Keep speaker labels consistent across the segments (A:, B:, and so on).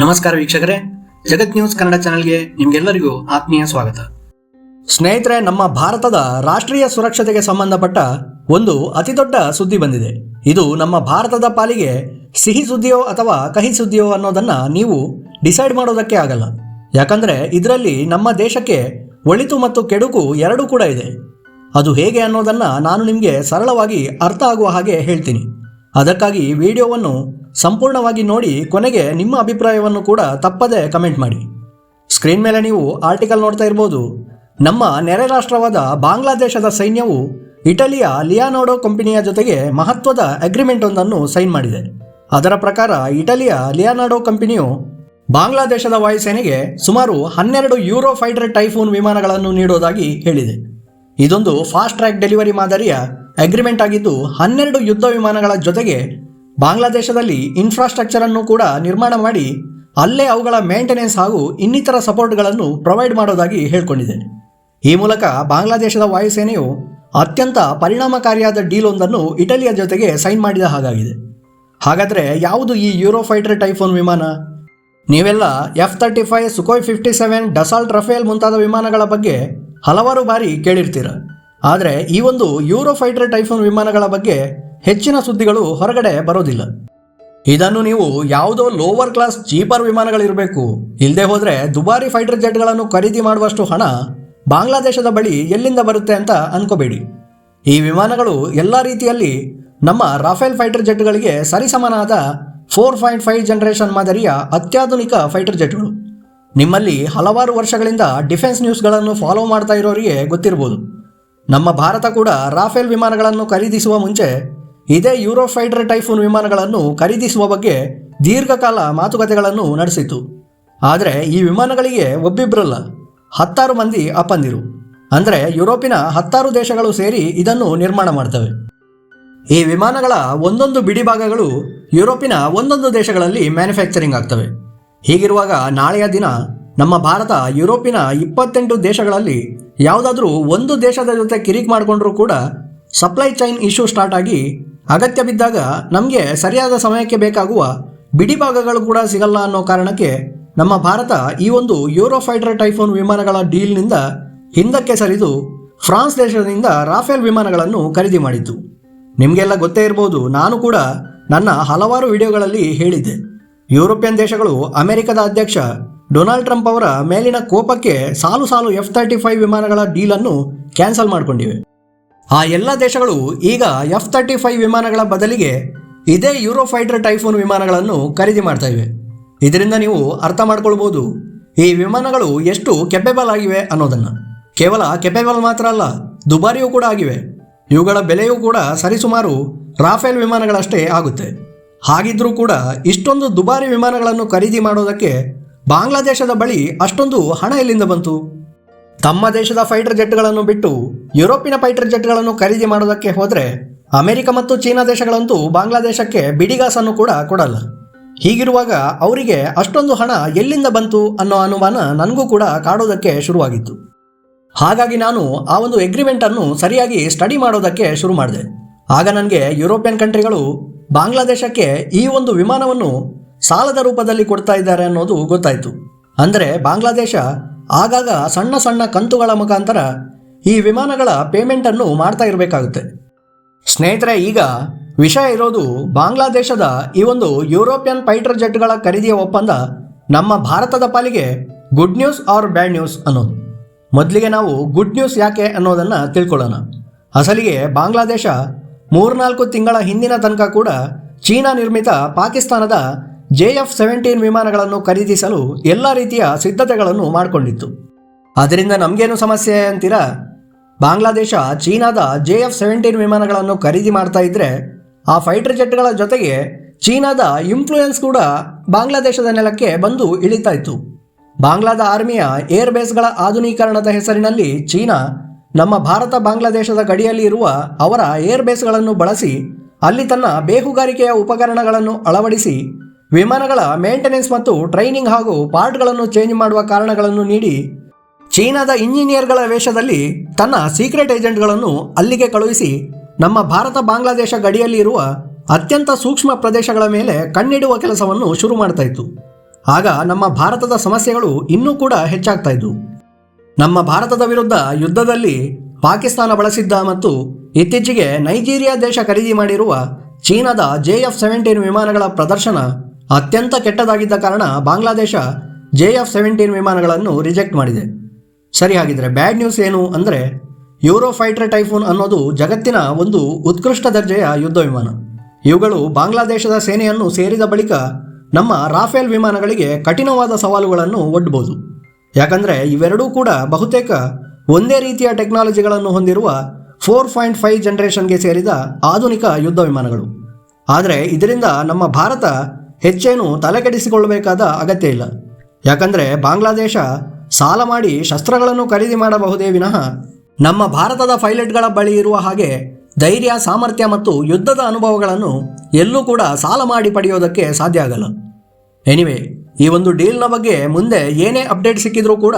A: ನಮಸ್ಕಾರ ವೀಕ್ಷಕರೇ. ಜಗತ್ ನ್ಯೂಸ್ ಕನ್ನಡ ಚಾನೆಲ್ಗೆ ನಿಮ್ಗೆಲ್ಲರಿಗೂ ಆತ್ಮೀಯ ಸ್ವಾಗತ. ಸ್ನೇಹಿತರೆ, ನಮ್ಮ ಭಾರತದ ರಾಷ್ಟ್ರೀಯ ಸುರಕ್ಷತೆಗೆ ಸಂಬಂಧಪಟ್ಟ ಒಂದು ಅತಿದೊಡ್ಡ ಸುದ್ದಿ ಬಂದಿದೆ. ಇದು ನಮ್ಮ ಭಾರತದ ಪಾಲಿಗೆ ಸಿಹಿ ಸುದ್ದಿಯೋ ಅಥವಾ ಕಹಿ ಸುದ್ದಿಯೋ ಅನ್ನೋದನ್ನ ನೀವು ಡಿಸೈಡ್ ಮಾಡೋದಕ್ಕೆ ಆಗಲ್ಲ. ಯಾಕಂದ್ರೆ ಇದರಲ್ಲಿ ನಮ್ಮ ದೇಶಕ್ಕೆ ಒಳಿತು ಮತ್ತು ಕೆಡುಕು ಎರಡೂ ಕೂಡ ಇದೆ. ಅದು ಹೇಗೆ ಅನ್ನೋದನ್ನ ನಾನು ನಿಮಗೆ ಸರಳವಾಗಿ ಅರ್ಥ ಆಗುವ ಹಾಗೆ ಹೇಳ್ತೀನಿ. ಅದಕ್ಕಾಗಿ ವಿಡಿಯೋವನ್ನು ಸಂಪೂರ್ಣವಾಗಿ ನೋಡಿ ಕೊನೆಗೆ ನಿಮ್ಮ ಅಭಿಪ್ರಾಯವನ್ನು ಕೂಡ ತಪ್ಪದೆ ಕಮೆಂಟ್ ಮಾಡಿ. ಸ್ಕ್ರೀನ್ ಮೇಲೆ ನೀವು ಆರ್ಟಿಕಲ್ ನೋಡ್ತಾ ಇರ್ಬೋದು. ನಮ್ಮ ನೆರೆ ರಾಷ್ಟ್ರವಾದ ಬಾಂಗ್ಲಾದೇಶದ ಸೈನ್ಯವು ಇಟಲಿಯ ಲಿಯಾನೋಡೋ ಕಂಪನಿಯ ಜೊತೆಗೆ ಮಹತ್ವದ ಅಗ್ರಿಮೆಂಟ್ ಒಂದನ್ನು ಸೈನ್ ಮಾಡಿದೆ. ಅದರ ಪ್ರಕಾರ ಇಟಲಿಯ ಲಿಯಾನಾಡೋ ಕಂಪನಿಯು ಬಾಂಗ್ಲಾದೇಶದ ವಾಯುಸೇನೆಗೆ ಸುಮಾರು ಹನ್ನೆರಡು ಯೂರೋ ಫೈಟರ್ ಟೈಫೂನ್ ವಿಮಾನಗಳನ್ನು ನೀಡುವುದಾಗಿ ಹೇಳಿದೆ. ಇದೊಂದು ಫಾಸ್ಟ್ ಟ್ರ್ಯಾಕ್ ಡೆಲಿವರಿ ಮಾದರಿಯ ಅಗ್ರಿಮೆಂಟ್ ಆಗಿದ್ದು ಹನ್ನೆರಡು ಯುದ್ಧ ವಿಮಾನಗಳ ಜೊತೆಗೆ ಬಾಂಗ್ಲಾದೇಶದಲ್ಲಿ ಇನ್ಫ್ರಾಸ್ಟ್ರಕ್ಚರ್ ಅನ್ನು ಕೂಡ ನಿರ್ಮಾಣ ಮಾಡಿ ಅಲ್ಲೇ ಅವುಗಳ ಮೇಂಟೆನೆನ್ಸ್ ಹಾಗೂ ಇನ್ನಿತರ ಸಪೋರ್ಟ್ಗಳನ್ನು ಪ್ರೊವೈಡ್ ಮಾಡೋದಾಗಿ ಹೇಳಿಕೊಂಡಿದೆ. ಈ ಮೂಲಕ ಬಾಂಗ್ಲಾದೇಶದ ವಾಯುಸೇನೆಯು ಅತ್ಯಂತ ಪರಿಣಾಮಕಾರಿಯಾದ ಡೀಲ್ ಒಂದನ್ನು ಇಟಲಿಯ ಜೊತೆಗೆ ಸೈನ್ ಮಾಡಿದ ಹಾಗಾಗಿದೆ. ಹಾಗಾದರೆ ಯಾವುದು ಈ ಯೂರೋಫೈಟರ್ ಟೈಫೋನ್ ವಿಮಾನ? ನೀವೆಲ್ಲ F thirty five Sukhoi fifty seven Dassault Rafale ಮುಂತಾದ ವಿಮಾನಗಳ ಬಗ್ಗೆ ಹಲವಾರು ಬಾರಿ ಕೇಳಿರ್ತೀರ. ಆದರೆ ಈ ಒಂದು ಯೂರೋಫೈಟರ್ ಟೈಫೋನ್ ವಿಮಾನಗಳ ಬಗ್ಗೆ ಹೆಚ್ಚಿನ ಸುದ್ದಿಗಳು ಹೊರಗಡೆ ಬರೋದಿಲ್ಲ. ಇದನ್ನು ನೀವು ಯಾವುದೋ ಲೋವರ್ ಕ್ಲಾಸ್ ಚೀಪರ್ ವಿಮಾನಗಳಿರಬೇಕು. ಇಲ್ಲದೆ ಹೋದರೆ ದುಬಾರಿ ಫೈಟರ್ ಜೆಟ್ಗಳನ್ನು ಖರೀದಿ ಮಾಡುವಷ್ಟು ಹಣ ಬಾಂಗ್ಲಾದೇಶದ ಬಳಿ ಎಲ್ಲಿಂದ ಬರುತ್ತೆ ಅಂತ ಅನ್ಕೋಬೇಡಿ. ಈ ವಿಮಾನಗಳು ಎಲ್ಲ ರೀತಿಯಲ್ಲಿ ನಮ್ಮ ರಾಫೇಲ್ ಫೈಟರ್ ಜೆಟ್ಗಳಿಗೆ ಸರಿಸಮನಾದ ಫೋರ್ ಪಾಯಿಂಟ್ ಫೈವ್ ಜನರೇಷನ್ ಮಾದರಿಯ ಅತ್ಯಾಧುನಿಕ ಫೈಟರ್ ಜೆಟ್ಗಳು ನಿಮ್ಮಲ್ಲಿ ಹಲವಾರು ವರ್ಷಗಳಿಂದ ಡಿಫೆನ್ಸ್ ನ್ಯೂಸ್ಗಳನ್ನು ಫಾಲೋ ಮಾಡ್ತಾ ಇರೋರಿಗೆ ಗೊತ್ತಿರ್ಬೋದು. ನಮ್ಮ ಭಾರತ ಕೂಡ ರಾಫೇಲ್ ವಿಮಾನಗಳನ್ನು ಖರೀದಿಸುವ ಮುಂಚೆ ಇದೇ ಯೂರೋ ಫೈಟರ್ ಟೈಫೂನ್ ವಿಮಾನಗಳನ್ನು ಖರೀದಿಸುವ ಬಗ್ಗೆ ದೀರ್ಘಕಾಲ ಮಾತುಕತೆಗಳನ್ನು ನಡೆಸಿತು. ಆದರೆ ಈ ವಿಮಾನಗಳಿಗೆ ಒಬ್ಬಿಬ್ಬರಲ್ಲ ಹತ್ತಾರು ಮಂದಿ ಅಪ್ಪಂದಿರು. ಅಂದರೆ ಯುರೋಪಿನ ಹತ್ತಾರು ದೇಶಗಳು ಸೇರಿ ಇದನ್ನು ನಿರ್ಮಾಣ ಮಾಡ್ತವೆ. ಈ ವಿಮಾನಗಳ ಒಂದೊಂದು ಬಿಡಿಭಾಗಗಳು ಯುರೋಪಿನ ಒಂದೊಂದು ದೇಶಗಳಲ್ಲಿ ಮ್ಯಾನುಫ್ಯಾಕ್ಚರಿಂಗ್ ಆಗ್ತವೆ. ಹೀಗಿರುವಾಗ ನಾಳೆಯ ದಿನ ನಮ್ಮ ಭಾರತ ಯುರೋಪಿನ ಇಪ್ಪತ್ತೆಂಟು ದೇಶಗಳಲ್ಲಿ ಯಾವುದಾದ್ರೂ ಒಂದು ದೇಶದ ಜೊತೆ ಕಿರಿಕ್ ಮಾಡಿಕೊಂಡ್ರೂ ಕೂಡ ಸಪ್ಲೈ ಚೈನ್ ಇಶ್ಯೂ ಸ್ಟಾರ್ಟ್ ಆಗಿ ಅಗತ್ಯ ಬಿದ್ದಾಗ ನಮಗೆ ಸರಿಯಾದ ಸಮಯಕ್ಕೆ ಬೇಕಾಗುವ ಬಿಡಿ ಭಾಗಗಳು ಕೂಡ ಸಿಗಲ್ಲ ಅನ್ನೋ ಕಾರಣಕ್ಕೆ ನಮ್ಮ ಭಾರತ ಈ ಒಂದು ಯೂರೋಫೈಡರ್ ಟೈಫೋನ್ ವಿಮಾನಗಳ ಡೀಲ್ನಿಂದ ಹಿಂದಕ್ಕೆ ಸರಿದು ಫ್ರಾನ್ಸ್ ದೇಶದಿಂದ ರಾಫೇಲ್ ವಿಮಾನಗಳನ್ನು ಖರೀದಿ ಮಾಡಿತ್ತು ನಿಮಗೆಲ್ಲ ಗೊತ್ತೇ ಇರ್ಬೋದು, ನಾನು ಕೂಡ ನನ್ನ ಹಲವಾರು ವಿಡಿಯೋಗಳಲ್ಲಿ ಹೇಳಿದ್ದೆ. ಯುರೋಪಿಯನ್ ದೇಶಗಳು ಅಮೆರಿಕದ ಅಧ್ಯಕ್ಷ ಡೊನಾಲ್ಡ್ ಟ್ರಂಪ್ ಅವರ ಮೇಲಿನ ಕೋಪಕ್ಕೆ ಸಾಲು ಸಾಲು ಎಫ್ ತರ್ಟಿ ಫೈವ್ ವಿಮಾನಗಳ ಡೀಲನ್ನು ಕ್ಯಾನ್ಸಲ್ ಮಾಡಿಕೊಂಡಿವೆ. ಆ ಎಲ್ಲ ದೇಶಗಳು ಈಗ ಎಫ್ ತರ್ಟಿ ಫೈವ್ ವಿಮಾನಗಳ ಬದಲಿಗೆ ಇದೇ ಯೂರೋ ಫೈಟರ್ ಟೈಫೋನ್ ವಿಮಾನಗಳನ್ನು ಖರೀದಿ ಮಾಡ್ತಾ ಇವೆ. ಇದರಿಂದ ನೀವು ಅರ್ಥ ಮಾಡ್ಕೊಳ್ಬೋದು, ಈ ವಿಮಾನಗಳು ಎಷ್ಟು ಕೆಪೆಬಲ್ ಆಗಿವೆ ಅನ್ನೋದನ್ನು. ಕೇವಲ ಕೆಪೆಬಲ್ ಮಾತ್ರ ಅಲ್ಲ, ದುಬಾರಿಯೂ ಕೂಡ ಆಗಿವೆ. ಇವುಗಳ ಬೆಲೆಯೂ ಕೂಡ ಸರಿಸುಮಾರು ರಾಫೇಲ್ ವಿಮಾನಗಳಷ್ಟೇ ಆಗುತ್ತೆ. ಹಾಗಿದ್ರೂ ಕೂಡ ಇಷ್ಟೊಂದು ದುಬಾರಿ ವಿಮಾನಗಳನ್ನು ಖರೀದಿ ಮಾಡೋದಕ್ಕೆ ಬಾಂಗ್ಲಾದೇಶದ ಬಳಿ ಅಷ್ಟೊಂದು ಹಣ ಎಲ್ಲಿಂದ ಬಂತು? ತಮ್ಮ ದೇಶದ ಫೈಟರ್ ಜೆಟ್ಗಳನ್ನು ಬಿಟ್ಟು ಯುರೋಪಿನ ಫೈಟರ್ ಜೆಟ್ಗಳನ್ನು ಖರೀದಿ ಮಾಡೋದಕ್ಕೆ ಹೋದರೆ ಅಮೆರಿಕ ಮತ್ತು ಚೀನಾ ದೇಶಗಳಂತೂ ಬಾಂಗ್ಲಾದೇಶಕ್ಕೆ ಬಿಡಿಗಾಸನ್ನು ಕೂಡ ಕೊಡಲ್ಲ. ಹೀಗಿರುವಾಗ ಅವರಿಗೆ ಅಷ್ಟೊಂದು ಹಣ ಎಲ್ಲಿಂದ ಬಂತು ಅನ್ನೋ ಅನುಮಾನ ನನಗೂ ಕೂಡ ಕಾಡೋದಕ್ಕೆ ಶುರುವಾಗಿತ್ತು. ಹಾಗಾಗಿ ನಾನು ಆ ಒಂದು ಎಗ್ರಿಮೆಂಟನ್ನು ಸರಿಯಾಗಿ ಸ್ಟಡಿ ಮಾಡೋದಕ್ಕೆ ಶುರು ಮಾಡಿದೆ. ಆಗ ನನಗೆ ಯುರೋಪಿಯನ್ ಕಂಟ್ರಿಗಳು ಬಾಂಗ್ಲಾದೇಶಕ್ಕೆ ಈ ಒಂದು ವಿಮಾನವನ್ನು ಸಾಲದ ರೂಪದಲ್ಲಿ ಕೊಡ್ತಾ ಇದ್ದಾರೆ ಅನ್ನೋದು ಗೊತ್ತಾಯಿತು. ಅಂದರೆ ಬಾಂಗ್ಲಾದೇಶ ಆಗಾಗ ಸಣ್ಣ ಸಣ್ಣ ಕಂತುಗಳ ಮುಖಾಂತರ ಈ ವಿಮಾನಗಳ ಪೇಮೆಂಟನ್ನು ಮಾಡ್ತಾ ಇರಬೇಕಾಗುತ್ತೆ. ಸ್ನೇಹಿತರೆ, ಈಗ ವಿಷಯ ಇರೋದು ಬಾಂಗ್ಲಾದೇಶದ ಈ ಒಂದು ಯುರೋಪಿಯನ್ ಫೈಟರ್ ಜೆಟ್ಗಳ ಖರೀದಿಯ ಒಪ್ಪಂದ ನಮ್ಮ ಭಾರತದ ಪಾಲಿಗೆ good news or bad news ಅನ್ನೋದು. ಮೊದಲಿಗೆ ನಾವು ಗುಡ್ ನ್ಯೂಸ್ ಯಾಕೆ ಅನ್ನೋದನ್ನು ತಿಳ್ಕೊಳ್ಳೋಣ. ಅಸಲಿಗೆ ಬಾಂಗ್ಲಾದೇಶ ಮೂರ್ನಾಲ್ಕು ತಿಂಗಳ ಹಿಂದಿನ ತನಕ ಕೂಡ ಚೀನಾ ನಿರ್ಮಿತ ಪಾಕಿಸ್ತಾನದ ಜೆ ಎಫ್ ಸೆವೆಂಟೀನ್ ವಿಮಾನಗಳನ್ನು ಖರೀದಿಸಲು ಎಲ್ಲ ರೀತಿಯ ಸಿದ್ಧತೆಗಳನ್ನು ಮಾಡಿಕೊಂಡಿತ್ತು. ಅದರಿಂದ ನಮಗೇನು ಸಮಸ್ಯೆ ಅಂತೀರಾ? ಬಾಂಗ್ಲಾದೇಶ, ಚೀನಾದ ಜೆ ಎಫ್ ಸೆವೆಂಟೀನ್ ವಿಮಾನಗಳನ್ನು ಖರೀದಿ ಮಾಡ್ತಾ ಇದ್ರೆ ಆ ಫೈಟರ್ ಜೆಟ್ಗಳ ಜೊತೆಗೆ ಚೀನಾದ ಇನ್ಫ್ಲೂಯೆನ್ಸ್ ಕೂಡ ಬಾಂಗ್ಲಾದೇಶದ ನೆಲಕ್ಕೆ ಬಂದು ಇಳಿತಾ ಇತ್ತು. ಬಾಂಗ್ಲಾದ ಆರ್ಮಿಯ ಏರ್ ಬೇಸ್ಗಳ ಆಧುನೀಕರಣದ ಹೆಸರಿನಲ್ಲಿ ಚೀನಾ ನಮ್ಮ ಭಾರತ ಬಾಂಗ್ಲಾದೇಶದ ಗಡಿಯಲ್ಲಿ ಇರುವ ಅವರ ಏರ್ ಬೇಸ್ಗಳನ್ನು ಬಳಸಿ ಅಲ್ಲಿ ತನ್ನ ಬೇಹುಗಾರಿಕೆಯ ಉಪಕರಣಗಳನ್ನು ಅಳವಡಿಸಿ ವಿಮಾನಗಳ ಮೇಂಟೆನೆನ್ಸ್ ಮತ್ತು ಟ್ರೈನಿಂಗ್ ಹಾಗೂ ಪಾರ್ಟ್ಗಳನ್ನು ಚೇಂಜ್ ಮಾಡುವ ಕಾರಣಗಳನ್ನು ನೀಡಿ ಚೀನಾದ ಇಂಜಿನಿಯರ್ಗಳ ವೇಷದಲ್ಲಿ ತನ್ನ ಸೀಕ್ರೆಟ್ ಏಜೆಂಟ್ಗಳನ್ನು ಅಲ್ಲಿಗೆ ಕಳುಹಿಸಿ ನಮ್ಮ ಭಾರತ ಬಾಂಗ್ಲಾದೇಶ ಗಡಿಯಲ್ಲಿ ಇರುವ ಅತ್ಯಂತ ಸೂಕ್ಷ್ಮ ಪ್ರದೇಶಗಳ ಮೇಲೆ ಕಣ್ಣಿಡುವ ಕೆಲಸವನ್ನು ಶುರು ಮಾಡ್ತಾ ಇತ್ತು. ಆಗ ನಮ್ಮ ಭಾರತದ ಸಮಸ್ಯೆಗಳು ಇನ್ನೂ ಕೂಡ ಹೆಚ್ಚಾಗ್ತಾ ನಮ್ಮ ಭಾರತದ ವಿರುದ್ಧ ಯುದ್ಧದಲ್ಲಿ ಪಾಕಿಸ್ತಾನ ಬಳಸಿದ್ದ ಮತ್ತು ಇತ್ತೀಚೆಗೆ ನೈಜೀರಿಯಾ ದೇಶ ಖರೀದಿ ಮಾಡಿರುವ ಚೀನಾದ ಜೆ ಎಫ್ ಸೆವೆಂಟೀನ್ ವಿಮಾನಗಳ ಪ್ರದರ್ಶನ ಅತ್ಯಂತ ಕೆಟ್ಟದಾಗಿದ್ದ ಕಾರಣ ಬಾಂಗ್ಲಾದೇಶ ಜೆ ಎಫ್ ಸೆವೆಂಟೀನ್ ವಿಮಾನಗಳನ್ನು ರಿಜೆಕ್ಟ್ ಮಾಡಿದೆ. ಸರಿ ಹಾಗಿದ್ರೆ ಬ್ಯಾಡ್ ನ್ಯೂಸ್ ಏನು ಅಂದರೆ ಯೂರೋ ಫೈಟರ್ ಟೈಫೂನ್ ಅನ್ನೋದು ಜಗತ್ತಿನ ಒಂದು ಉತ್ಕೃಷ್ಟ ದರ್ಜೆಯ ಯುದ್ಧ ವಿಮಾನ. ಇವುಗಳು ಬಾಂಗ್ಲಾದೇಶದ ಸೇನೆಯನ್ನು ಸೇರಿದ ಬಳಿಕ ನಮ್ಮ ರಾಫೇಲ್ ವಿಮಾನಗಳಿಗೆ ಕಠಿಣವಾದ ಸವಾಲುಗಳನ್ನು ಒಡ್ಡಬಹುದು ಯಾಕಂದರೆ ಇವೆರಡೂ ಕೂಡ ಬಹುತೇಕ ಒಂದೇ ರೀತಿಯ ಟೆಕ್ನಾಲಜಿಗಳನ್ನು ಹೊಂದಿರುವ ಫೋರ್ ಪಾಯಿಂಟ್ ಫೈವ್ ಜನರೇಷನ್ಗೆ ಸೇರಿದ ಆಧುನಿಕ ಯುದ್ಧ ವಿಮಾನಗಳು. ಆದರೆ ಇದರಿಂದ ನಮ್ಮ ಭಾರತ ಹೆಚ್ಚೇನು ತಲೆಕೆಡಿಸಿಕೊಳ್ಳಬೇಕಾದ ಅಗತ್ಯ ಇಲ್ಲ. ಯಾಕಂದರೆ ಬಾಂಗ್ಲಾದೇಶ ಸಾಲ ಮಾಡಿ ಶಸ್ತ್ರಗಳನ್ನು ಖರೀದಿ ಮಾಡಬಹುದೇ ವಿನಃ ನಮ್ಮ ಭಾರತದ ಪೈಲಟ್ಗಳ ಬಳಿ ಇರುವ ಹಾಗೆ ಧೈರ್ಯ, ಸಾಮರ್ಥ್ಯ ಮತ್ತು ಯುದ್ಧದ ಅನುಭವಗಳನ್ನು ಎಲ್ಲೂ ಕೂಡ ಸಾಲ ಮಾಡಿ ಪಡೆಯೋದಕ್ಕೆ ಸಾಧ್ಯ ಆಗಲ್ಲ. ಎನಿವೆ ಈ ಒಂದು ಡೀಲ್ನ ಬಗ್ಗೆ ಮುಂದೆ ಏನೇ ಅಪ್ಡೇಟ್ ಸಿಕ್ಕಿದ್ರೂ ಕೂಡ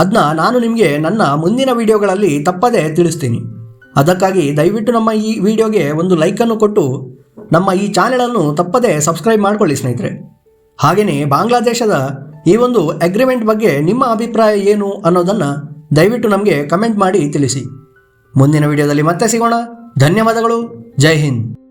A: ಅದನ್ನ ನಾನು ನಿಮಗೆ ನನ್ನ ಮುಂದಿನ ವಿಡಿಯೋಗಳಲ್ಲಿ ತಪ್ಪದೇ ತಿಳಿಸ್ತೀನಿ. ಅದಕ್ಕಾಗಿ ದಯವಿಟ್ಟು ನಮ್ಮ ಈ ವಿಡಿಯೋಗೆ ಒಂದು ಲೈಕನ್ನು ಕೊಟ್ಟು ನಮ್ಮ ಈ ಚಾನೆಲನ್ನು ತಪ್ಪದೇ ಸಬ್ಸ್ಕ್ರೈಬ್ ಮಾಡ್ಕೊಳ್ಳಿ ಸ್ನೇಹಿತರೆ. ಹಾಗೆಯೇ ಬಾಂಗ್ಲಾದೇಶದ ಈ ಒಂದು ಅಗ್ರಿಮೆಂಟ್ ಬಗ್ಗೆ ನಿಮ್ಮ ಅಭಿಪ್ರಾಯ ಏನು ಅನ್ನೋದನ್ನು ದಯವಿಟ್ಟು ನಮಗೆ ಕಮೆಂಟ್ ಮಾಡಿ ತಿಳಿಸಿ. ಮುಂದಿನ ವಿಡಿಯೋದಲ್ಲಿ ಮತ್ತೆ ಸಿಗೋಣ. ಧನ್ಯವಾದಗಳು. ಜೈ ಹಿಂದ್.